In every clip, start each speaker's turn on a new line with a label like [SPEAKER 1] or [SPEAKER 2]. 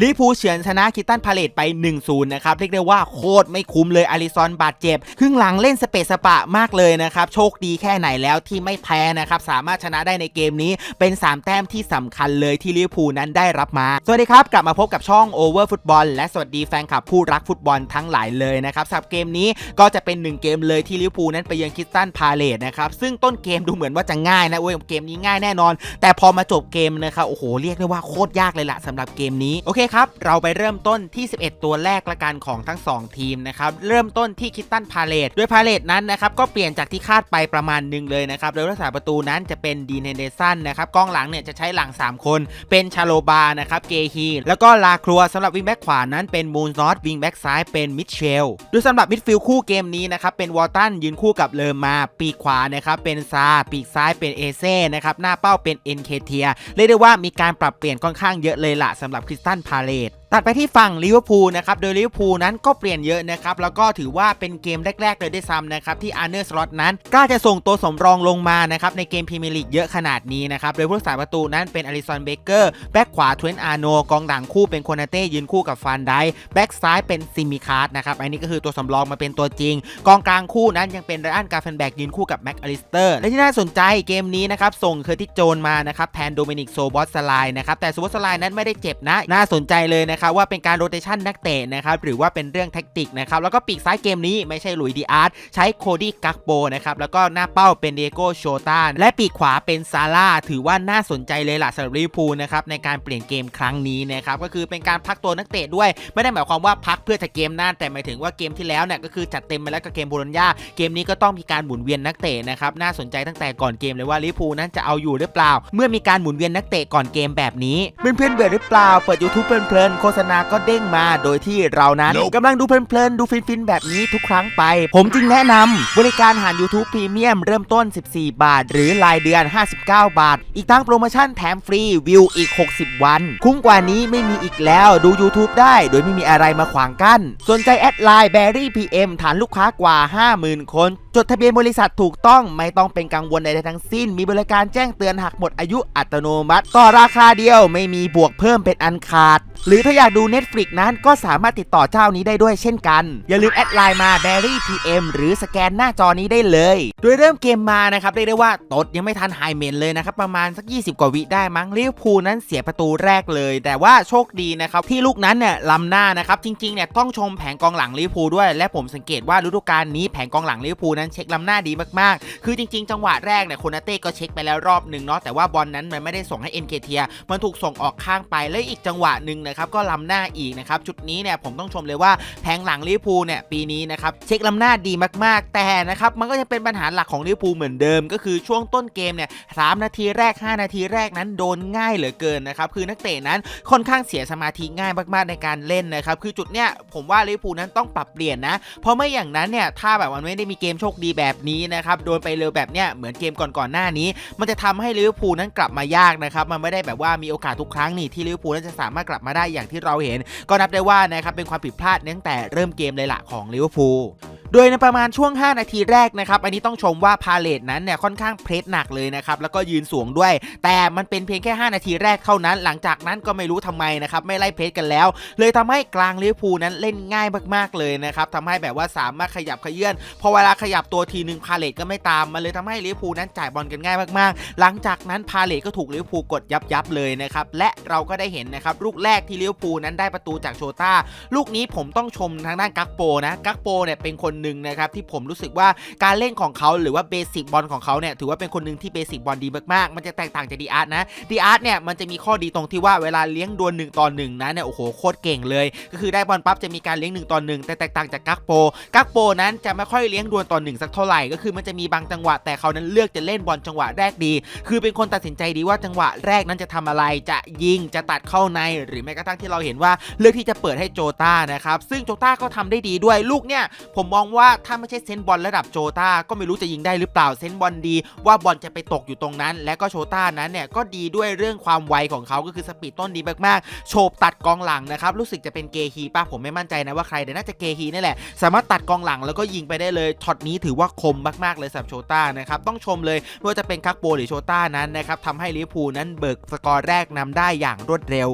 [SPEAKER 1] ลิเวอร์พูเฉือนชนะคิตตันพาเลตไป 1-0 นะครับ เรียกได้ว่าโคตรไม่คุ้มเลยอาริซอนบาดเจ็บ ครึ่งหลังเล่นสเปซสปะมากเลยนะครับ โชคดีแค่ไหนแล้วที่ไม่แพ้นะครับ สามารถชนะได้ในเกมนี้เป็น 3 แต้มที่สำคัญเลยที่ลิเวอร์พูนั้นได้รับมา สวัสดีครับ กลับมาพบกับช่อง Over Football และสวัสดีแฟนคลับผู้รักฟุตบอลทั้งหลายเลยนะครับสำหรับเกมนี้ก็จะเป็น 1 เกมเลยที่ลิเวอร์พูนั้นไปเยือนคิตตันพาเลตนะครับซึ่งต้นเกมดูเหมือนว่าจะง่ายนะเว้ยเกมนี้ง่ายแน่นอน แต่พอมาจบเกมนะครับโอ้โหเรียกได้ว่าโคตรยากเลยล่ะสำหรับเกมนี้โอเคครับ เราไปเริ่มต้นที่ 11 ตัวแรกละกันของทั้ง 2 ทีมนะครับ เริ่มต้นที่คิตตันพาเลตด้วยพาเลตนั้นนะครับก็เปลี่ยนจากที่คาดไปประมาณหนึ่งเลยนะครับ โดยรักษาประตูนั้นจะเป็นดีนเฮนเดสันนะครับกองหลังเนี่ยจะใช้หลัง 3 คน เป็นชาโลบานะครับเกฮีแล้วก็ลาครัวสำหรับวิงแบ็กขวานั้นเป็นมูนซอสวิงแบ็กซ้ายเป็นมิเชลโดยสำหรับมิดฟิลด์คู่เกมนี้นะครับเป็นวอลตันยืนคู่กับเลอมาปีกขวานะครับเป็นซาปีกซ้ายเป็นเอเซ่นะครับหน้าเป้าเป็นเอ็นเคเทียเรียกได้ว่ามีการปรับเปลี่ยนค่อนข้างเยอะเลยละสำหรับคริสตันพพาเลต ตัดไปที่ฝั่งลิเวอร์พูลนะครับ โดยลิเวอร์พูลนั้นก็เปลี่ยนเยอะนะครับ แล้วก็ถือว่าเป็นเกมแรก ๆ เลยด้วยซ้ำนะครับ ที่อาร์เนอร์สล็อตนั้นกล้าจะส่งตัวสำรองลงมานะครับ ในเกมพรีเมียร์ลีกเยอะขนาดนี้นะครับ โดยผู้รักษาประตูนั้นเป็นอลิสันเบเกอร์ แบ็กขวาทเวนอาโนกองหลังคู่เป็นโคนาเต้ยืนคู่กับฟานไดแบ็กซ้ายเป็นซิมิคาร์ดนะครับ อันนี้ก็คือตัวสำรองมาเป็นตัวจริง กองกลางคู่นั้นยังเป็นไรอันกาเฟนแบกยืนคู่กับแม็กอลิสเตอร์ และที่น่าสนใจเกมนี้นะครับส่งเคอร์ติโจนมานะครับแทนโดมินิกโซบอสสไลนะครับแต่โซบอสสไลนั้นไม่ได้เจ็บนะน่าสนใจเลยนะครับว่าเป็นการโรเตชันนักเตะนะครับหรือว่าเป็นเรื่องแท็กติกนะครับแล้วก็ปีกซ้ายเกมนี้ไม่ใช่หลุยดีอาร์ตใช้โคดี้กักโบนะครับแล้วก็หน้าเป้าเป็นเดโก้โชตานและปีกขวาเป็นซาร่าถือว่าน่าสนใจเลยล่ะสำหรับลิเวอร์พูลนะครับในการเปลี่ยนเกมครั้งนี้นะครับก็คือเป็นการพักตัวนักเตะด้วย ไม่ได้หมายความว่าพักเพื่อจะเกมหน้าแต่หมายถึงว่าเกมที่แล้วเนี่ยก็คือจัดเต็มไปแล้วกับเกมโบโลญญาเกมนี้ก็ต้องมีการหมุนเวียนนักเตะนะครับน่าสนใจตั้งแต่ก่อนเกมเลยว่าลิเวอร์พูลนั้นจะเอาอยู่หรือเปล่า เมื่อมีการหมุนเวียนนักเตะก่อนเกมแบบนี้เพื่อนๆเบื่อหรือเปล่าเปิด YouTube เพลินๆโฆษณาก็เด้งมาโดยที่เรานั้น
[SPEAKER 2] Nope
[SPEAKER 1] กำลังดูเพลินๆ ดูฟินๆ แบบนี้ทุกครั้งไป ผมจึงแนะนำบริการหาร YouTube Premium เริ่มต้น 14 บาท หรือรายเดือน 59 บาท อีกทั้งโปรโมชั่นแถมฟรีวิวอีก 60 วัน คุ้มกว่านี้ไม่มีอีกแล้วดู YouTube ได้ โดยไม่มีอะไรมาขวางกั้นสนใจแอดไลน์ Berry PM ฐานลูกค้ากว่า 50,000 คนจดทะเบียนบริษัทถูกต้องไม่ต้องเป็นกังวลใดๆทั้งสิ้น มีบริการแจ้งเตือนหากหมดอายุอัตโนมัติ ต่อราคาเดียวไม่มีบวกเพิ่มเป็นอันขาด หรือถ้าอยากดู Netflix นั้นก็สามารถติดต่อเจ้านี้ได้ด้วยเช่นกัน อย่าลืมแอดไลน์มา Berry PM หรือสแกนหน้าจอนี้ได้เลย โดยเริ่มเกมมานะครับเรียกได้ว่าตดยังไม่ทันไฮเมนเลยนะครับประมาณสัก 20 กว่าวิได้มั้งลิเวอร์พูลนั้นเสียประตูแรกเลย แต่ว่าโชคดีนะครับที่ลูกนั้นเนี่ยล้ำหน้านะครับจริงๆเนี่ยต้องชมแผงกองหลังลิเวอร์พูลด้วย และผมสังเกตว่าฤดูกาลนี้แผงกองหลังลิเวอร์พูลนั้นเช็คล้ำหน้าดีมากๆ คือจริงๆ จังหวะแรกเนี่ยโคนาเต้ก็เช็คไปแล้วรอบหนึ่งเนาะแต่ว่าบอลนั้นมันไม่ได้ส่งให้เอ็นเคเทียมันถูกส่งออกข้างไปแล้วอีกจังหวะหนึ่งนะครับก็ล้ำหน้าอีกนะครับจุดนี้เนี่ยผมต้องชมเลยว่าแผงหลังลิเวอร์พูลเนี่ยปีนี้นะครับเช็คล้ำหน้าดีมากๆ แต่นะครับมันก็ยังเป็นปัญหาหลักของลิเวอร์พูลเหมือนเดิม ก็คือช่วงต้นเกมเนี่ยสามนาทีแรก 5 นาทีแรกนั้นโดนง่ายเหลือเกินนะครับคือนักเตะนั้นค่อนข้างเสียสมาธิง่ายมากๆในการเล่นนะครับคือจุดเนี้ยผมว่าลิเวอร์พูลนั้นต้องปรับเปลี่ยนนะเพราะไม่อย่างนั้นเนี่ยถ้าแบบมันไม่ได้มีเกมโชคดีแบบนี้นะครับโดนไปเร็วแบบเนี้ยเหมือนเกมก่อนๆหน้านี้ มันจะทำให้ลิเวอร์พูลนั้นกลับมายากนะครับมันไม่ได้แบบว่ามีโอกาสทุกครั้งนี่ที่ลิเวอร์พูลนั้นจะสามารถกลับมาได้อย่างที่เราเห็น ก็นับได้ว่านะครับเป็นความผิดพลาดตั้งแต่เริ่มเกมเลยละของลิเวอร์พูล โดยในประมาณช่วง 5 นาทีแรกนะครับ อันนี้ต้องชมว่าพาเลตนั้นเนี่ยค่อนข้างเพรสหนักเลยนะครับ แล้วก็ยืนสูงด้วย แต่มันเป็นเพียงแค่ 5 นาทีแรกเท่านั้น หลังจากนั้นก็ไม่รู้ทำไมนะครับไม่ไล่เพรสกันแล้ว เลยทำให้กลางลิเวอร์พูลนั้นเล่นง่ายมากๆเลยนะครับทำให้แบบว่าสามารถขยับขยื่นพอเวลาขยับตัวทีหนึ่งพาเลตก็ไม่ตามมันเลยทำให้ลิเวอร์พูลนั้นจ่ายบอลกันง่ายมากๆ หลังจากนั้นพาเลตก็ถูกลิเวอร์พูลกดยับยับเลยนะครับและเราก็ได้เห็นนะครับลูกแรกที่ลิเวอร์พูลนั้นได้ประตูจากโชต้าลูกนี้ผมต้องชมทางด้านกักโปนะกักโปเนี่ยเป็นคนหนึ่งนะครับที่ผมรู้สึกว่าการเล่นของเขาหรือว่าเบสิกบอลของเขาเนี่ยถือว่าเป็นคนหนึ่งที่เบสิกบอลดีมากๆ มันจะแตกต่างจากดีอาร์ตนะดีอาร์ตเนี่ยมันจะมีข้อดีตรงที่ว่าเวลาเลี้ยงดวลหนึ่งต่อหนึ่งนะเนี่ยโอ้โหโคตรเก่งเลย ก็คือได้บอลปั๊บจะมีการเลี้ยงหนึ่งต่อหนึ่งแต่แตกต่างจากกักโปกักโปนั้นจะไม่ค่อยเลี้ยงดวลต่อหนึ่งสักเท่าไหร่ก็คือมันจะมีบางจังหวะแต่เขานั้นเลือกจะเล่นบอลจังหวะแรกดี คือเป็นคนตัดสินใจดีว่าจังหวะแรกนั้นจะทำอะไรจะยิงจะตัดเข้าใน หรือแม้กระทั่งที่เราเห็นว่าเลือกที่จะเปิดให้โจต้านะครับซึ่งโจต้าก็ทำได้ดีด้วยลูกเนี่ยผมมองว่าถ้าไม่ใช่เซนบอลระดับโจตาก็ไม่รู้จะยิงได้หรือเปล่าเซนบอลดี ว่าบอลจะไปตกอยู่ตรงนั้น และก็โชต้านั้นเนี่ยก็ดีด้วยเรื่องความไวของเขาก็คือสปีดต้นดีมากๆโฉบตัดกองหลังนะครับรู้สึกจะเป็นเกฮีป่ะผมไม่มั่นใจนะว่าใครแต่น่าจะเกฮีนี่แหละ สามารถตัดกองหลังแล้วก็ยิงไปได้เลยช็อตนี้ถือว่าคมมากๆเลยสำหรับโชต้านะครับต้องชมเลยไม่ว่าจะเป็นคักโปหรือโชต้านั้นนะครับทำให้ลิเวอร์พูลนั้นเบิกสกอร์แรกนำได้อย่างรวดเร็ว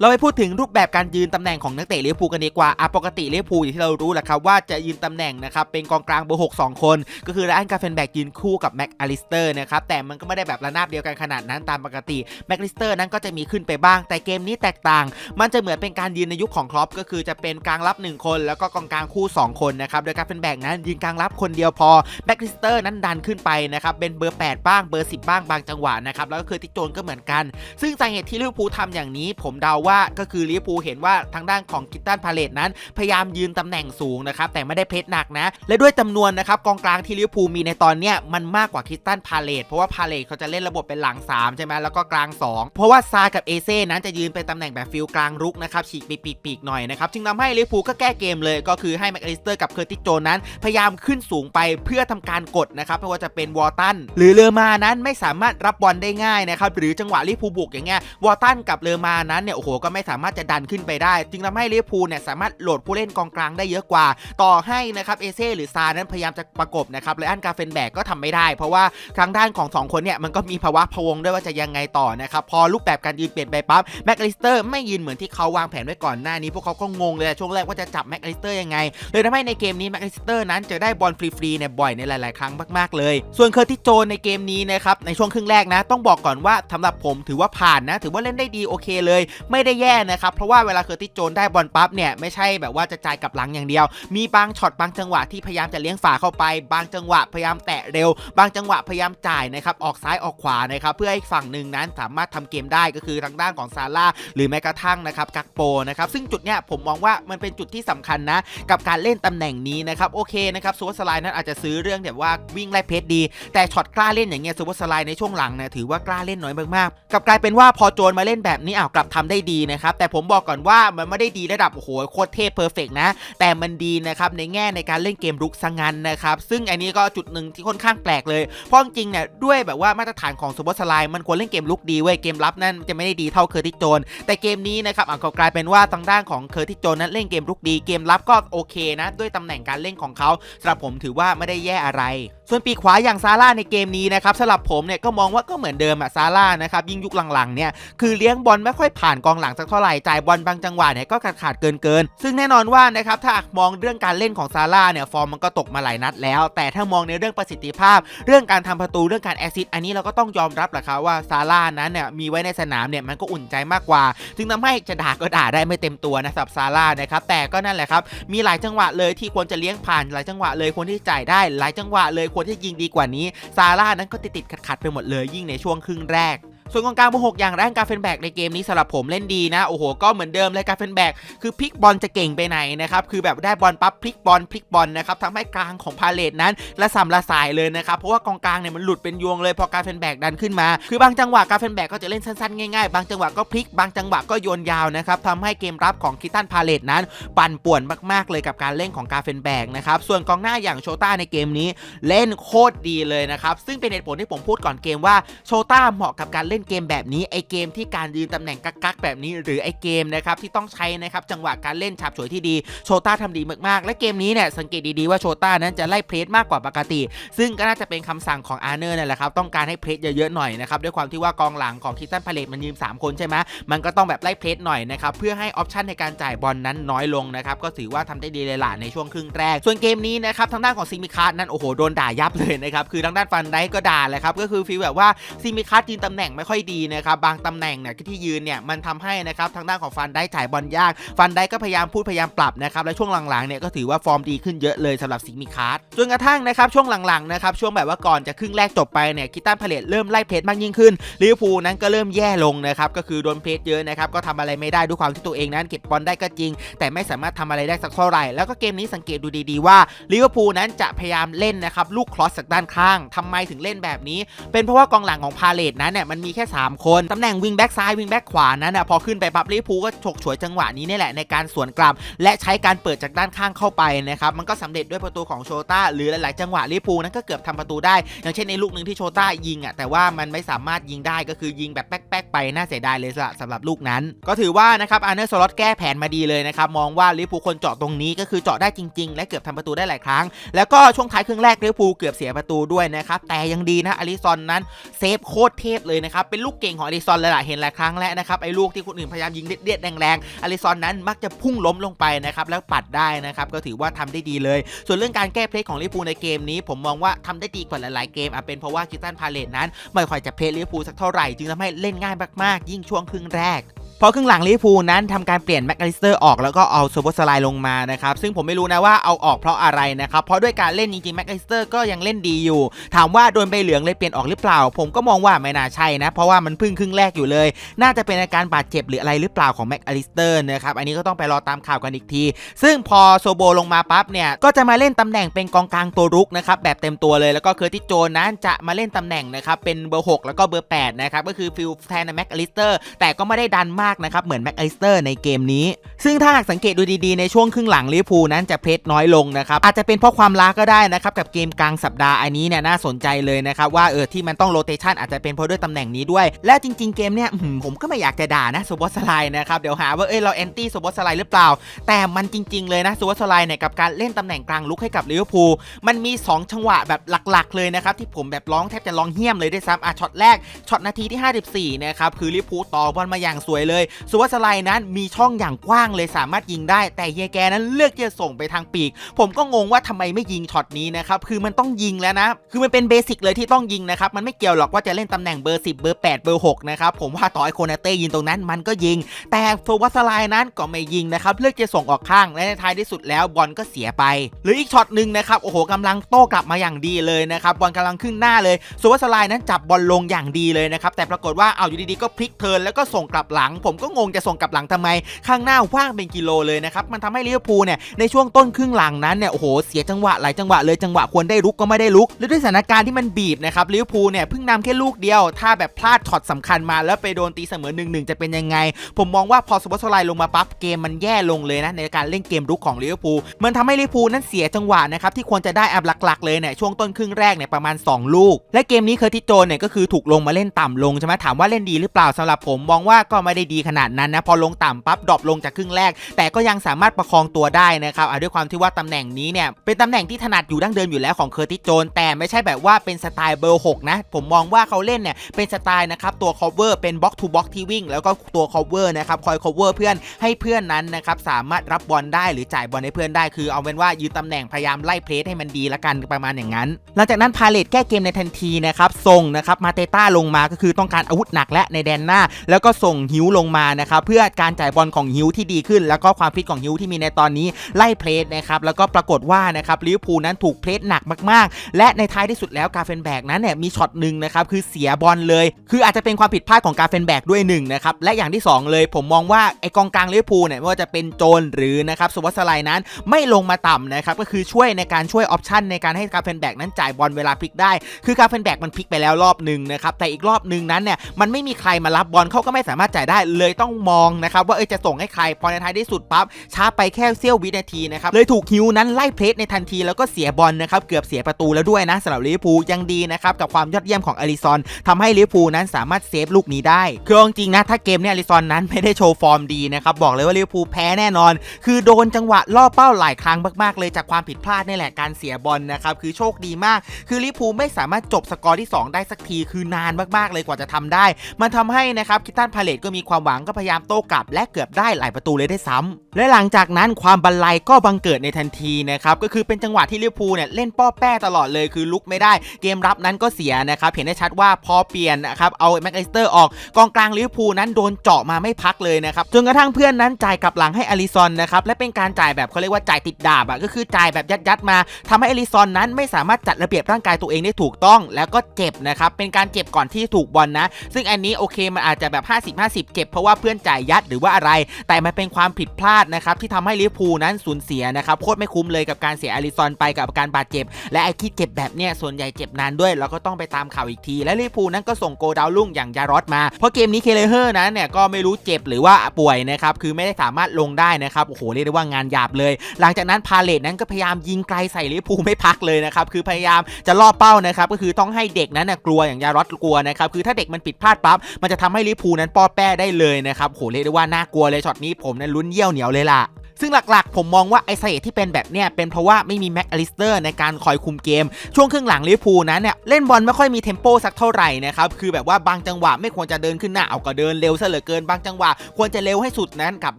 [SPEAKER 1] เราไปพูดถึงรูปแบบการยืนตำแหน่งของนักเตะลิเวอร์พูลกันดีกว่าอะปกติลิเวอร์พูลอย่างที่เรารู้แหละครับว่าจะยืนตำแหน่งนะครับเป็นกองกลางเบอร์6 2คน ก็คือไรอันกาเฟนแบกยืนคู่กับแม็กอลิสเตอร์นะครับแต่มันก็ไม่ได้แบบระนาบเดียวกันขนาดนั้นตามปกติแม็กอลิสเตอร์นั้นก็จะมีขึ้นไปบ้าง แต่เกมนี้แตกต่าง มันจะเหมือนเป็นการยืนในยุคของครอปก็คือจะเป็นกลางรับ 1 คน แล้วก็กองกลางคู่ 2 คนนะครับโดยการเป็นแบกนั้นยืนกลางรับคนเดียวพอแบ็กลิสเตอร์นั้นดันขึ้นไปนะครับเป็นเบอร์ 8 บ้างเบอร์ 10 บ้างบางจังหวะนะครับแล้วก็คือทิโจนก็เหมือนกัน ซึ่งสาเหตุที่ลิเวอร์พูลทำอย่างนี้ ผมเดาว่าก็คือลิเวอร์พูลเห็นว่าทางด้านของกิตตันพาเลตนั้น พยายามยืนตำแหน่งสูงนะครับแต่ไม่ได้เพชรหนักนะ และด้วยจำนวนนะครับกองกลางที่ลิเวอร์พูลมีในตอนเนี้ยมันมากกว่าคิตตันพาเลตเพราะว่าพาเลตเขาจะเล่นระบบเป็นหลัง 3 ใช่ไหมแล้วก็กลาง 2 เพราะว่าซากับเอเซ่นั้นจะยืนเป็นตำแหน่งแบบฟิลกลางรุกนะครับฉีกไปปีกๆหน่อยนะครับจึงทำให้ลิเวอร์พูลก็แก้เกมเลยก็คือให้แม็กอลิสเตอร์กับเคอร์ติสโจนั้น พยายามขึ้นสูงไปเพื่อทำการกดนะครับไม่ว่าจะเป็นวอร์ตันหรือเลอมานั้นไม่สามารถรับบอลได้ง่ายนะครับหรือจังหวะลิเวอร์พูลบุกอย่างเงี้ยวอร์ตันกับเลอมานั้นเนี่ยโอ้โหก็ไม่สามารถจะดันขึ้นไปได้ จึงทำให้ลิเวอร์พูลเนี่ยสามารถโหลดผู้เล่นกองกลางได้เยอะกว่า ต่อให้นะครับเอเซ่หรือซานั้นพยายามจะประกบนะครับและอันกาเฟนแบกก็ทำไม่ได้ เพราะว่าทางด้านของสองคนเนี่ยมันก็มีภาวะพวงด้วยว่าจะยังไงต่อนะครับพอรูปแบบการยืนเปลี่ยนไปปั๊บแม็กลิสเตอร์ไม่ยืนเหมือนที่เขาวางแผนไว้ก่อนหน้านี้ พวกเขาก็งงเลยช่วงแรกว่าจะจับแม็กลิสเตอร์ยังไงเลยทำให้ในเกมนี้แม็กลิสเตอร์นั้นจะได้บอลฟรีๆเนี่ยบ่อยในหลาย ๆ ครั้งมากๆเลย ส่วนเคอร์ติโจนในเกมนี้นะครับในช่วงครึ่งแรกนะ ต้องบอกก่อนว่าสำหรับผมถือว่าผ่านนะ ถือว่าเล่นได้ดีโอเคเลย ไม่ได้แย่นะครับ เพราะว่าเวลาเคอร์ติสโจนได้บอลปั๊บเนี่ยไม่ใช่แบบว่าจะจ่ายกับหลังอย่างเดียว มีบางช็อตบางจังหวะที่พยายามจะเลี้ยงฝาเข้าไป บางจังหวะพยายามแตะเร็ว บางจังหวะพยายามจ่ายนะครับออกซ้ายออกขวานะครับเพื่อให้ฝั่งหนึ่งนั้นสามารถทำเกมได้ก็คือทางด้านของซาร่าหรือแม้กระทั่งนะครับกักโปนะครับซึ่งจุดเนี้ยผมมองว่ามันเป็นจุดที่สำคัญนะกับการเล่นตำแหน่งนี้นะครับโอเคนะครับซูเปอร์สไลด์นั้นอาจจะซื้อเรื่องแบบว่าวิ่งไล่เพชรดี แต่ช็อตกล้าเล่นอย่างเงี้ยซูเปอร์สไลด์ในช่วงหลังเนี่ยถือว่ากล้าเล่นน้อยมากๆกลับกลายเป็นว่าพอโจนมาเล่นแบบนี้อ้าวกลับทำได้ดีนะครับแต่ผมบอกก่อนว่ามันไม่ได้ดีระดับโอ้โหโคตรเทพเพอร์เฟกนะแต่มันดีนะครับในแง่ในการเล่นเกมรุกซะงันนะครับซึ่งอันนี้ก็จุดหนึ่งที่ค่อนข้างแปลกเลยเพราะจริงเนี่ยด้วยแบบว่ามาตรฐานของซูเปอร์สไลด์มันควรเล่นเกมลุกดีเว้ยเกมรับนั่นจะไม่ได้ดีเท่าเคอร์ติโจน แต่เกมนี้นะครับอะก็กลายเป็นว่าทางด้านของเคอร์ติโจนนั้นเล่นเกมลุกดีเกมรับก็โอเคนะ ด้วยตำแหน่งการเล่นของเขาสำหรับผมถือว่าไม่ได้แย่อะไรส่วนปีกขวาอย่างซาร่าในเกมนี้นะครับสำหรับผมเนี่ยก็มองว่าก็เหมือนเดิมอะซาร่านะครับยิ่งยุคหลังๆเนี่ยคือเลี้ยงบอลไม่ค่อยผ่านกองหลังสักเท่าไหร่จ่ายบอลบางจังหวะเนี่ยก็ขาดขาดเกินเกินๆซึ่งแน่นอนว่านะครับถ้ามองเรื่องการเล่นของซาร่าเนี่ยฟอร์มมันก็ตกมาหลายนัดแล้ว แต่ถ้ามองในเรื่องประสิทธิภาพ เรื่องการทำประตูเรื่องการแอซิสต์อันนี้เราก็ต้องยอมรับแหละครับว่าซาร่านั้นเนี่ยมีไว้ในสนามเนี่ยมันก็อุ่นใจมากกว่า จึงทำให้จะด่าก็ด่าได้ไม่เต็มตัวนะสำหรับซาร่านะครับแต่ก็นั่นแหละครับมีหลายจังหวะเลยที่ควรจะเลี้ยงผ่านหลายจังหวะเลยควรที่จ่ายได้หลายจังหวะเลยควรที่ยิงดีกว่านี้ซาร่านั้นก็ติดติดขัดขัดไปหมดเลยยิ่งในช่วงครึ่งแรก ส่วนกองกลางเบอร์หกอย่างแรกกาเฟนแบกในเกมนี้สำหรับผมเล่นดีนะโอ้โหก็เหมือนเดิมเลยกาเฟนแบกคือพลิกบอลจะเก่งไปไหนนะครับคือแบบได้บอลปั๊บพลิกบอลพลิกบอลนะครับทำให้กลางของพาเลตนั้นละสำละสายเลยนะครับเพราะว่ากองกลางเนี่ยมันหลุดเป็นยวงเลยพอกาเฟนแบกดันขึ้นมาคือบางจังหวะกาเฟนแบกก็จะเล่นสั้นๆง่ายๆ บางจังหวะก็พลิกบางจังหวะก็โยนยาวนะครับทำให้เกมรับของคิตันพาเลตนั้น ปั่นป่วนมากๆเลยกับการเล่นของกาเฟนแบกนะครับส่วนกองหน้าอย่างโชต้าในเกมนี้ เล่นโคตรดีเลยนะครับซึ่งเป็นเหตุผลที่ผมพูดก่อนเกมว่าโชต้าเหมาะกับการเล่นเกมแบบนี้ไอเกมที่การยืนตำแหน่งกักๆแบบนี้ หรือไอเกมนะครับที่ต้องใช้นะครับจังหวะการเล่นฉับฉวยที่ดีโชต้าทำดีมากๆ และเกมนี้เนี่ยสังเกตดีๆว่าโชต้านั้นจะไล่เพลสมากกว่าปกติ ซึ่งก็น่าจะเป็นคำสั่งของอาร์เนอร์นั่นแหละครับต้องการให้เพลสเยอะๆหน่อยนะครับด้วยความที่ว่ากองหลังของคิสตันพาเลตมันยืม 3 คนใช่ไหมมันก็ต้องแบบไล่เพลสหน่อยนะครับเพื่อให้ออปชันในการจ่ายบอลนั้นน้อยลงนะครับก็ถือว่าทำได้ดีเลยล่ะในช่วงครึ่งแรก ส่วนเกมนี้นะครับทางด้านของซิมิคาร์นั้นโอ้โหโดนด่ายับเลยนะครับคือทางด้านฟันไดก็ด่าแหละครับก็คือฟีลแบบว่าซิมิคาร์ยืนตำแหน่งไม่ค่อยดีนะครับบางตำแหน่งเนี่ยที่ยืนเนี่ยมันทำให้นะครับทางด้านของฟันได้จ่ายบอลยาก ฟันได้ก็พยายามพูดพยายามปรับนะครับและช่วงหลังๆเนี่ยก็ถือว่าฟอร์มดีขึ้นเยอะเลยสำหรับซิมิคาร์จนกระทั่งนะครับช่วงหลังๆนะครับช่วงแบบว่าก่อนจะครึ่งแรกจบไปเนี่ยคิตันพาเลตเริ่มไล่เพลสมากยิ่งขึ้นลิเวอร์พูลนั้นก็เริ่มแย่ลงนะครับก็คือโดนเพลสเยอะนะครับก็ทำอะไรไม่ได้ด้วยความที่ตัวเองนั้นเก็บบอลได้ก็จริง แต่ไม่สามารถทำอะไรได้สักเท่าไหร่แล้วก็เกมนี้สังเกตดูดีๆว่าลิเวอร์พูลนั้นจะพยายามเล่นนะครับลูกครอสจากด้านข้างทำไมถึงเล่นแบบนี้ เป็นเพราะว่ากองหลังของพาเลตนั้นเนี่ยมันมีแค่ 3 คนตำแหน่งวิงแบ็กซ้ายวิงแบ็กขวานั้นนะพอขึ้นไปปั๊บลิพูก็ฉกฉวยจังหวะนี้นี่แหละในการสวนกลับ และใช้การเปิดจากด้านข้างเข้าไปนะครับมันก็สำเร็จด้วยประตูของโชต้าหรือหลายๆ จังหวะลิพูนั้นก็เกือบทำประตูได้ อย่างเช่นในลูกหนึ่งที่โชต้ายิงอะแต่ว่ามันไม่สามารถยิงได้ก็คือยิงแบบแป๊กๆไปน่าเสียดายเลยสำหรับลูกนั้น ก็ถือว่านะครับอาร์เนอร์สล็อตแก้แผนมาดีเลยนะครับมองว่าลิพูคนเจาะตรงนี้ก็คือเจาะได้จริง ๆ และเกือบทำประตูได้หลายครั้ง แล้วก็ช่วงท้ายครึ่งแรกลิพูเกือบเสียประตูด้วยนะครับแต่ยังดีนะอลิซอนนั้นเซฟโคตรเทพเลยนะครับนะครับเป็นลูกเก่งของอลิซอนหลยล่ะเห็นหลายครั้งแล้วนะครับไอ้ลูกที่คนอื่นพยายามยิงเด็ดๆแรงๆอลิซอนนั้นมักจะพุ่งล้มลงไปนะครับแล้วปัดได้นะครับก็ถือว่าทำได้ดีเลย ส่วนเรื่องการแก้เพลสของลิปูในเกมนี้ ผมมองว่าทำได้ดีกว่าหลายๆเกมอาจเป็นเพราะว่าคิตันพาเลตนั้นไม่ค่อยจะเพลสลิปูสักเท่าไหร่จึงทำให้เล่นง่ายมากๆ ยิ่งช่วงครึ่งแรก อครึ่งหลังลิเวอร์พูลนั้นทำการเปลี่ยนแม็กอลิสเตอร์ออกแล้วก็เอาโซโบสไลลงมานะครับซึ่งผมไม่รู้นะว่าเอาออกเพราะอะไรนะครับเพราะด้วยการเล่นจริงๆแม็กอลิสเตอร์ก็ยังเล่นดีอยู่ ถามว่าโดนใบเหลืองเลยเปลี่ยนออกหรือเปล่า ผมก็มองว่าไม่น่าใช่นะ เพราะว่ามันพิ่งครึ่งแรกอยู่เลย น่าจะเป็นอาการบาดเจ็บหรืออะไรหรือเปล่าของแม็กอลิสเตอร์นะครับอันนี้ก็ต้องไปรอตามข่าวกันอีกที ซึ่งพอโซโบลงมาปั๊บเนี่ยก็จะมาเล่นตำแหน่งเป็นกองกลางตัวรุกนะครับแบบเต็มตัวเลยแล้วก็เคอร์ติโจนนั้นจะมาเล่นตำแหน่งนะครับเป็นเบอร์ 6 แล้วก็เบอร์8นะครับก็คือฟิลแทนแม็กอลิสเตอร์แต่ก็ไม่ได้ดันมากนะครับเหมือนแม็กอสเตอร์ในเกมนี้ ซึ่งถ้าหากสังเกตดูดีๆในช่วงครึ่งหลังลิเวอร์พูลนั้นจะเพชรน้อยลงนะครับอาจจะเป็นเพราะความล้าก็ได้นะครับกับเกมกลางสัปดาห์อันนี้เนี่ยน่าสนใจเลยนะครับว่าเออที่มันต้องโรเตชันอาจจะเป็นเพราะด้วยตำแหน่งนี้ด้วย และจริง ๆเกมเนี่ยผมก็ไม่อยากจะด่านะโซบอสไลนะครับเดี๋ยวหาว่าเอ้ยเราแอนตี้โซบอสไลหรือเปล่า แต่มันจริง ๆ เลยนะโซบอสไลเนี่ยกับการเล่นตำแหน่งกลางลุกให้กับลิเวอร์พูลมันมี 2 จังหวะแบบหลักๆ เลยนะครับที่ผมแบบร้องแทบจะร้องเฮี้ยมเลยด้วยซ้ำอะช็อตแรกช็อตนาทีที่ 54นะครับคือลิเวอร์พูลต่อบอลมาอย่างสวยเลยโซบอสไลนั้นมีช่องอย่างกว้างเลยสามารถยิงได้ แต่เฮียแกนั้นเลือกที่จะส่งไปทางปีก ผมก็งงว่าทำไมไม่ยิงช็อตนี้นะครับคือมันต้องยิงแล้วนะ คือมันเป็นเบสิกเลยที่ต้องยิงนะครับมันไม่เกี่ยวหรอกว่าจะเล่นตำแหน่งเบอร์ 10 เบอร์ 8 เบอร์ 6 นะครับผมว่าต่อไอโคนาเต้ยิงตรงนั้นมันก็ยิง แต่โซวัสไลนั้นก็ไม่ยิงนะครับเลือกจะส่งออกข้างและในท้ายที่สุดแล้วบอลก็เสียไป หรืออีกช็อตหนึ่งนะครับโอ้โหกำลังโต้กลับมาอย่างดีเลยนะครับบอลกำลังขึ้นหน้าเลยโซวัสไลนั้นจับบอลลงอย่างดีเลยนะครับแต่ปรากฏว่าเอาอยู่ดีๆก็พลิกเทิร์นแล้วก็ส่งกลับหลังผมก็งงจะส่งกลับหลังทำไม ข้างหน้าว่างเป็นกิโลเลยนะครับมันทำให้ลิเวอร์พูลเนี่ยในช่วงต้นครึ่งหลังนั้นเนี่ยโอ้โหเสียจังหวะหลายจังหวะเลยจังหวะควรได้ลุกก็ไม่ได้ลุกและด้วยสถานการณ์ที่มันบีบนะครับลิเวอร์พูลเนี่ยเพิ่งนำแค่ลูกเดียว ถ้าแบบพลาดช็อตสำคัญมาแล้วไปโดนตีเสมอ1นหนึ่งจะเป็นยังไง ผมมองว่าพอสปอตไลน์ลงมาปั๊บเกมมันแย่ลงเลยนะในการเล่นเกมรุกของลิเวอร์พูลมันทำให้ลิเวอร์พูลนั้นเสียจังหวะนะครับที่ควรจะได้อับหลักๆเลยเนี่ยช่วงต้นครึ่งแรกเนี่ยประมาณ 2 ลูก และเกมนี้เคอร์ติโจนเนี่ยก็คือถูกลงมาเล่นต่ำลงใช่ไหมถามว่าเล่นดีหรือเปล่าสำหรับผมมองว่าก็ไม่ได้ดขนาดนั้นนะพอลงต่ำปั๊บดรอปลงจากครึ่งแรก แต่ก็ยังสามารถประคองตัวได้นะครับด้วยความที่ว่าตำแหน่งนี้เนี่ยเป็นตำแหน่งที่ถนัดอยู่ดั้งเดิมอยู่แล้วของเคอร์ติสโจนแต่ไม่ใช่แบบว่าเป็นสไตล์เบอร์ 6 นะ ผมมองว่าเขาเล่นเนี่ยเป็นสไตล์นะครับตัว cover เป็นบล็อกทูบล็อกที่วิ่ง แล้วก็ตัว cover นะครับคอย cover เพื่อนให้เพื่อนนั้นนะครับสามารถรับบอลได้หรือจ่ายบอลให้เพื่อนได้คือเอาเป็นว่ายืนตำแหน่งพยายามไล่เพลสให้มันดีละกันประมาณอย่างนั้น หลังจากนั้นพาเลตแก้เกมในทันทีนะครับส่งนะครับมาเตต้าลงมาก็คือต้องการอาวุธหนักและในแดนหน้า แล้วก็ส่งฮิวลงมานะครับเพื่อการจ่ายบอลของฮิวที่ดีขึ้น แล้วก็ความฟิตของฮิวที่มีในตอนนี้ไล่เพลสนะครับแล้วก็ปรากฏว่านะครับลิเวอร์พูลนั้นถูกเพลสหนักมากๆ และในท้ายที่สุดแล้วกาเฟนแบกนั้นเนี่ยมีช็อตหนึ่งนะครับคือเสียบอลเลย คืออาจจะเป็นความผิดพลาดของกาเฟนแบกด้วยหนึ่งนะครับและอย่างที่สองเลยผมมองว่าไอกองกลางลิเวอร์พูลเนี่ยไม่ว่าจะเป็นโจนหรือนะครับสวัสไลนั้นไม่ลงมาต่ำนะครับก็คือช่วยในการช่วยออปชันในการให้กาเฟนแบกนั้นจ่ายบอลเวลาพลิกได้ คือกาเฟนแบกมันพลิกไปแล้วรอบหนึ่งนะครับแต่อีกรอบหนึ่งนั้นเนี่ยมันไม่มีใครมารับบอลเขาก็ไม่สามารถจ่ายได้เลยต้องมองนะครับว่าเออจะส่งให้ใครพอในท้ายที่สุดปั๊บช้าไปแค่เสี้ยววินาทีนะครับเลยถูกฮิวนั้นไล่เพลสในทันทีแล้วก็เสียบอลนะครับเกือบเสียประตูแล้วด้วยนะสำหรับลิเวอร์พูลยังดีนะครับกับความยอดเยี่ยมของอลิซอนทำให้ลิเวอร์พูลนั้นสามารถเซฟลูกนี้ได้คือจริงนะถ้าเกมเนี้อลิซอนนั้นไม่ได้โชว์ฟอร์มดีนะครับบอกเลยว่าลิเวอร์พูลแพ้แน่นอน คือโดนจังหวะล่อเป้าหลายครั้งมากๆเลยจากความผิดพลาดนี่แหละการเสียบอลนะครับคือโชคดีมาก คือลิเวอร์พูลไม่สามารถจบสกอร์ที่ 2 ได้สักทีคือนานมากๆเลยกว่าจะทำได้ มันทำให้นะครับคิตันพาเลตก็มีความหวังก็พยายามโต้กลับและเกือบได้หลายประตูเลยได้ซ้ำและหลังจากนั้นความบันไลก็บังเกิดในทันทีนะครับก็คือเป็นจังหวะที่ลิเวอร์พูลเนี่ยเล่นป้อแป้ตลอดเลยคือลุกไม่ได้ เกมรับนั้นก็เสียนะครับเห็นได้ชัดว่าพอเปลี่ยนนะครับเอาแม็กไอสเตอร์ออกกองกลางลิเวอร์พูลนั้นโดนเจาะมาไม่พักเลยนะครับจนกระทั่งเพื่อนนั้นจ่ายกลับหลังให้อลิซอนนะครับและเป็นการจ่ายแบบเขาเรียกว่าจ่ายติดดาบอะก็คือจ่ายแบบยัดๆมาทำให้อลิซอนนั้นไม่สามารถจัดระเบียบร่างกายตัวเองได้ถูกต้อง แล้วก็เจ็บนะครับเป็นการเจ็บก่อนที่ถูกบอลนะ ซึ่งอันนี้โอเคมันอาจจะแบบ 50 50 เจ็บเพราะว่าเพื่อนจ่ายยัดหรือว่าอะไร แต่มันเป็นความผิดพลาดนะครับที่ทำให้ลิเวอร์พูลนั้นสูญเสียนะครับโคตรไม่คุ้มเลยกับการเสียอลิซอนไปกับการบาดเจ็บ และไอ้ที่เจ็บแบบเนี้ยส่วนใหญ่เจ็บนานด้วยเราก็ต้องไปตามข่าวอีกที และลิเวอร์พูลนั้นก็ส่งโกดาวลุ่งอย่างยารอดมาเพราะเกมนี้เคเลเฮอร์นั้นเนี่ยก็ไม่รู้เจ็บหรือว่าป่วยนะครับคือไม่ได้สามารถลงได้นะครับโอ้โหเรียกได้ว่างานหยาบเลย หลังจากนั้นพาเลตนั้นก็พยายามยิงไกลใส่ลิเวอร์พูลไม่พักเลยนะครับคือพยายามจะล่อเป้านะครับก็คือต้องให้เด็กนั้นนะกลัวอย่างยารอดกลัวนะครับคือถ้าเด็กมันผิดพลาดปั๊บมันจะทำให้ลิเวอร์พูลนั้นป้อแป้ได้เลยลยนะครับโอ้โหเรียกได้ว่าน่ากลัวเลยช็อตนี้ผมนั้นลุ้นเยี่ยวเหนียวเลยล่ะ ซึ่งหลักๆ ผมมองว่าไอ้สาเหตุที่เป็นแบบเนี้ยเป็นเพราะว่าไม่มีแม็กอลิสเตอร์ในการคอยคุมเกม ช่วงครึ่งหลังลิเวอร์พูลนั้นเนี่ยเล่นบอลไม่ค่อยมีเทมโปสักเท่าไหร่นะครับคือแบบว่าบางจังหวะไม่ควรจะเดินขึ้นหน้าเอาก็เดินเร็วซะเหลือเกินบางจังหวะควรจะเร็วให้สุดนั้นกับ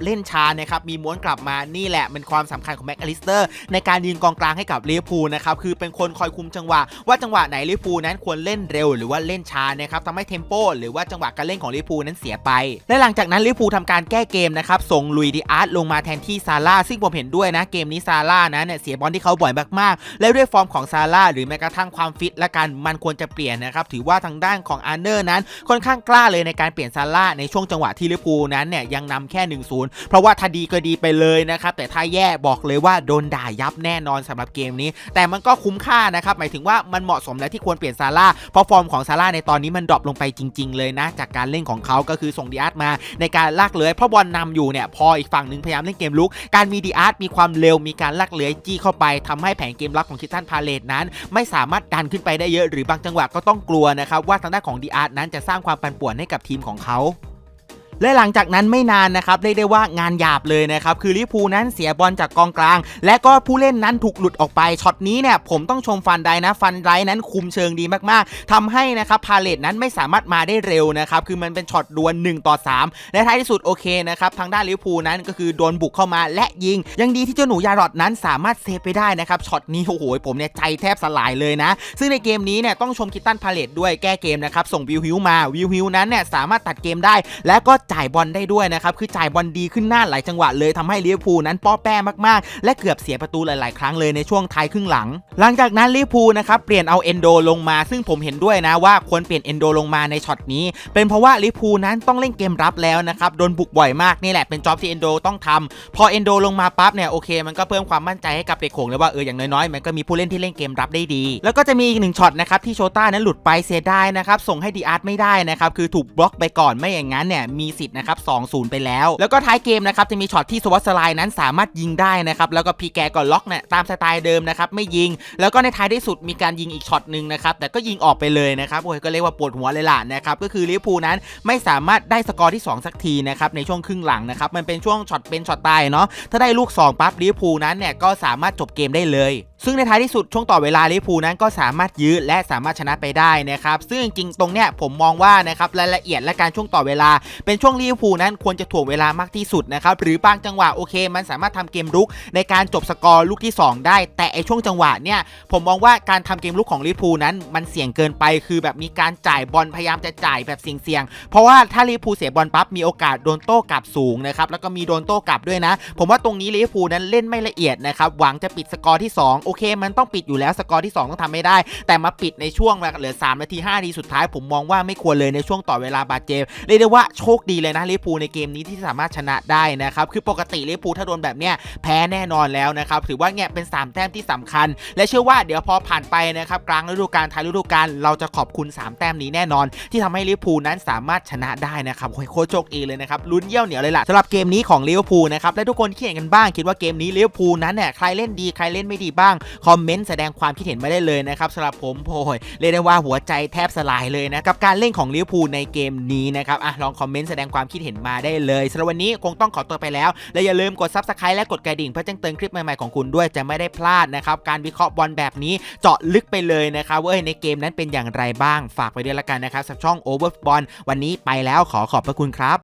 [SPEAKER 1] เล่นช้านะครับมีม้วนกลับมานี่แหละเป็นความสำคัญของแม็กอลิสเตอร์ในการยืนกองกลางให้กับลิเวอร์พูลนะครับคือเป็นคนคอยคุมจังหวะ ว่าจังหวะไหนลิเวอร์พูลนั้นควรเล่นเร็วหรือว่าเล่นช้านะครับทำให้เทมโปหรือว่าจังหวะการเล่นของลิเวอร์พูลนั้นเสียไป และหลังจากนั้นลิเวอร์พูลทำการแก้เกมนะครับส่งลุยดิอาร์ตลงมาแทนที่ซาร่าซึ่งผมเห็นด้วยนะเกมนี้ซาร่านะเนี่ยเสียบอลที่เขาบ่อยมากๆ และด้วยฟอร์มของซาร่าหรือแม้กระทั่งความฟิตและการมันควรจะเปลี่ยนนะครับถือว่าทางด้านของอาร์เนอร์นั้นค่อนข้างกล้าเลยในการเปลี่ยนซาร่าในช่วงจังหวะที่ลิเวอร์พูลนั้นเนี่ยยังนำแค่1-0เพราะว่าถ้าดีก็ดีไปเลยนะครับแต่ถ้าแย่บอกเลยว่าโดนด่ายับแน่นอนสำหรับเกมนี้ แต่มันก็คุ้มค่านะครับหมายถึงว่ามันเหมาะสมแล้วที่ควรเปลี่ยนซาร่าเพราะฟอร์มของซาร่าในตอนนี้มันดรอปลงไปจริง ๆ เลยนะ จากการเล่นของเขาก็คือส่งดีอาร์ตมาในการลากเลื้อยเพราะบอลนำอยู่เนี่ยพออีกฝั่งหนึ่งพยายามเล่นเกมลุกการมีดีอาร์ตมีความเร็วมีการลักเลื้อยจี้เข้าไปทำให้แผงเกมรับของคิทันพาเลตนั้น ไม่สามารถดันขึ้นไปได้เยอะหรือบางจังหวะก็ต้องกลัวนะครับว่าทางด้านของดีอาร์ตนั้นจะสร้างความปั่นป่วนให้กับทีมของเขา และหลังจากนั้นไม่นานนะครับเรียกได้ว่างานหยาบเลยนะครับคือลิพูนั้นเสียบอลจากกองกลาง และก็ผู้เล่นนั้นถูกหลุดออกไปช็อตนี้เนี่ยผมต้องชมฟันไดนะฟันไดนั้นคุมเชิงดีมากๆทำให้นะครับพาเลตนั้นไม่สามารถมาได้เร็วนะครับคือมันเป็นช็อตดวล1ต่อ3 และท้ายที่สุดโอเคนะครับทางด้านลิพูนั้นก็คือโดนบุกเข้ามาและยิง ยังดีที่เจ้าหนูยารอดนั้นสามารถเซฟไปได้นะครับช็อตนี้โอ้โหผมเนี่ยใจแทบสลายเลยนะ ซึ่งในเกมนี้เนี่ยต้องชมคิตตันพาเลตด้วยแก้เกมนะครับส่งวิวฮิวมาวิวฮิวนั้นเนี่ยสามารถตัดเกมได้ และก็จ่ายบอลได้ด้วยนะครับคือจ่ายบอลดีขึ้นหน้าหลายจังหวะเลยทำให้ลิเวอร์พูลนั้นป้อแป้มากๆ และเกือบเสียประตูหลาย ๆ ครั้งเลยในช่วงท้ายครึ่งหลัง หลังจากนั้นลิเวอร์พูลนะครับเปลี่ยนเอาเอนโดลงมา ซึ่งผมเห็นด้วยนะว่าควรเปลี่ยนเอนโดลงมาในช็อตนี้ เป็นเพราะว่าลิเวอร์พูลนั้นต้องเล่นเกมรับแล้วนะครับโดนบุกบ่อยมากนี่แหละเป็นจ็อบที่เอนโดต้องทำพอเอนโดลงมาปั๊บเนี่ยโอเค มันก็เพิ่มความมั่นใจให้กับเด็กโขงเลยว่าเอออย่างน้อยๆมันก็มีผู้เล่นที่เล่นเกมรับได้ดี แล้วก็จะมีอีกหนึ่งช็อตนะครับที่โชต้านั้นหลุดไปเสียดายนะครับส่งให้ดีอาร์ตไม่ได้นะครับคือถูกบล็อกไปก่อนไม่อย่างนั้นเนี่ยมีสิทธิ์นะครับ2-0 ไปแล้ว แล้วก็ท้ายเกมนะครับจะมีช็อตที่สวัสไลน์นั้นสามารถยิงได้นะครับแล้วก็พีแกก็ล็อกเนี่ยตามสไตล์เดิมนะครับไม่ยิง แล้วก็ในท้ายที่สุดมีการยิงอีกช็อตหนึ่งนะครับแต่ก็ยิงออกไปเลยนะครับโอ้ยก็เรียกว่าปวดหัวเลยล่ะนะครับก็คือลิเวอร์พูลนั้นไม่สามารถได้สกอร์ที่ 2 สักทีนะครับในช่วงครึ่งหลังนะครับมันเป็นช่วงช็อตเป็นช็อตตายเนาะถ้าได้ลูก2ปั๊บลิเวอร์พูลนั้นเนี่ยก็สามารถจบเกมได้เลย ซึ่งในท้ายที่สุดช่วงต่อเวลาลิเวอร์พูลนั้นก็สามารถยื้อและสามารถชนะไปได้นะครับซึ่งจริงๆตรงเนี้ยผมมองว่านะครับรายละเอียดและการช่วงต่อเวลา เป็นช่วงลิเวอร์พูลนั้นควรจะถ่วงเวลามากที่สุดนะครับหรือบางจังหวะโอเค มันสามารถทำเกมรุกในการจบสกอร์ลูกที่ 2 ได้ แต่ไอช่วงจังหวะเนี่ยผมมองว่าการทำเกมรุกของลิเวอร์พูลนั้นมันเสี่ยงเกินไป คือแบบมีการจ่ายบอลพยายามจะจ่ายแบบเสี่ยงๆเพราะว่าถ้าลิเวอร์พูลเสียบอลปั๊บมีโอกาสโดนโต้กลับสูงนะครับแล้วก็มีโดนโต้กลับด้วยนะ ผมว่าตรงนี้ลิเวอร์พูลนั้นเล่นไม่ละเอียดนะครับหวังจะปิดสกอร์ที่2โเคมันต้องปิดอยู่แล้วสกอร์ที่ 2 ต้องทำไม่ได้ แต่มาปิดในช่วงเหลือ 3 นาที5นาทีสุดท้ายผมมองว่าไม่ควรเลยในช่วงต่อเวลาบาดเจ็บเรียกได้ว่าโชคดีเลยนะลิเวอร์พูในเกมนี้ที่สามารถชนะได้นะครับคือปกติลิเวอร์พูถ้าโดนแบบเนี้ยแพ้แน่นอนแล้วนะครับถือว่าเนี่ยเป็น 3 แต้มที่สำคัญ และเชื่อว่าเดี๋ยวพอผ่านไปนะครับกลางฤดูกาลท้ายฤดูกาลเราจะขอบคุณ 3 แต้มนี้แน่นอน ที่ทำให้ลิเวอร์พูนั้นสามารถชนะได้นะครับโอ้ยโคตรโชคดีเลยนะครับลุ้นเยี่ยวเหนียวเลยล่ะสำหรับเกมนี้ของลิเวอร์พูลนะครับและทุกคนคิดเห็นกันบ้างคิดว่าเกมนี้ลิเวอร์พูลนั้นเนี่ยใครเล่นดีใครเล่นไม่ดีบ้างคอมเมนต์แสดงความคิดเห็นมาได้เลยนะครับสำหรับผมโอ้ยเรียกได้ว่าหัวใจแทบสลายเลยนะกับการเล่นของลิเวอร์พูลในเกมนี้นะครับอะลองคอมเมนต์แสดงความคิดเห็นมาได้เลยสำหรับวันนี้คงต้องขอตัวไปแล้ว และอย่าลืมกด subscribe และกดกระดิ่งเพื่อแจ้งเตือนคลิปใหม่ๆของคุณด้วยจะไม่ได้พลาดนะครับการวิเคราะห์บอลแบบนี้เจาะลึกไปเลยนะครับว่าในเกมนั้นเป็นอย่างไรบ้างฝากไปด้วยละกันนะครับสำหรับช่อง Overball วันนี้ไปแล้วขอขอบพระคุณครับ